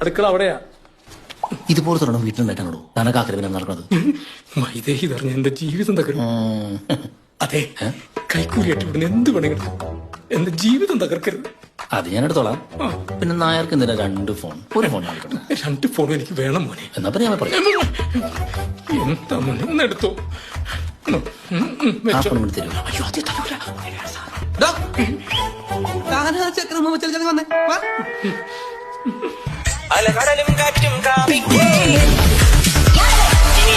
അടുക്കള അവിടെയാ. ഇതുപോലത്തെ തുടങ്ങും വീട്ടിലുണ്ടായിട്ടാണോ താനൊക്കെ ആക്രമണം നടക്കുന്നത്. മൈദേ പറഞ്ഞ എന്റെ ജീവിതം തകരും. അതെ. കൈക്കൂലിയായിട്ട് ഇവിടുന്ന് എന്ത് വേണമെങ്കിലും എന്റെ ജീവിതം തകർക്കരുത്. അത് ഞാൻ എടുത്തോളാം. പിന്നെ നായർക്ക് എന്തിനാ രണ്ട് ഫോൺ ഒരു ഫോൺ ആയിക്കോട്ടെ രണ്ട് ഫോൺ എനിക്ക് വേണം മോനെ. എന്നാ പിന്നെ ഞാൻ പറയാം. എന്താ മോനെ? ഒന്ന് എടുത്തോ. തരൂ ചക്രം വന്നേ. വാ. അലകടലും കാറ്റും കാമിക്കേ ഇനി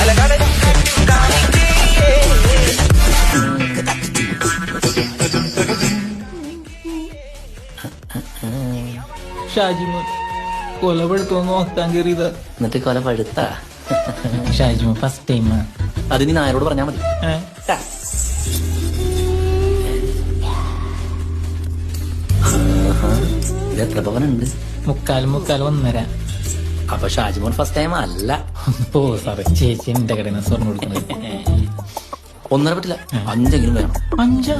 അലകടലും കാറ്റും നോക്കാൻ കയറിയതാ. എന്നിട്ട് കൊല പഴുത്ത ഷാജിമ ഫസ്റ്റ് ടൈം അത് നീ നായരോട് പറഞ്ഞാൽ മതി. ഇത് എത്ര പവനുണ്ട് മുക്കാൽ മുക്കാൽ ഒന്നര. അപ്പൊ ഷാജിമോൻ ഫസ്റ്റ് ടൈം അല്ല. ഓ സാറേ ചേച്ചി എന്റെ കടയിൽ നിന്ന് സ്വർണം കൊടുക്കുന്നത് ഒന്നര പറ്റില്ല. അഞ്ചെങ്കിലും വേണം. അഞ്ചാ?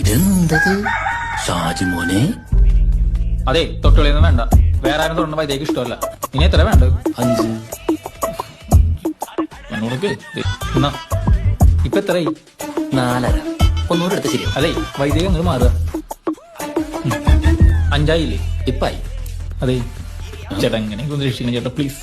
ഇതെന്തത്? ഷാജിമോനെ? അതെ തൊട്ടുകളിയൊന്നും വേണ്ട. വേറെ ആരും തൊണ്ട ഇതേക്ക് ഇഷ്ടമല്ല. ഇനി എത്ര വേണ്ട അഞ്ച്. ഇപ്പൊ എത്രയായി? നാലര. ഒന്നുകൂടെ എടുത്ത് ശരി അതെ വൈദ്യുതി നിങ്ങൾ മാറുക. അഞ്ചായില്ലേ? ഇപ്പായി. അതെ. ചേട്ടാ എങ്ങനെ ഒന്ന് രക്ഷിക്കണം ചേട്ടാ പ്ലീസ്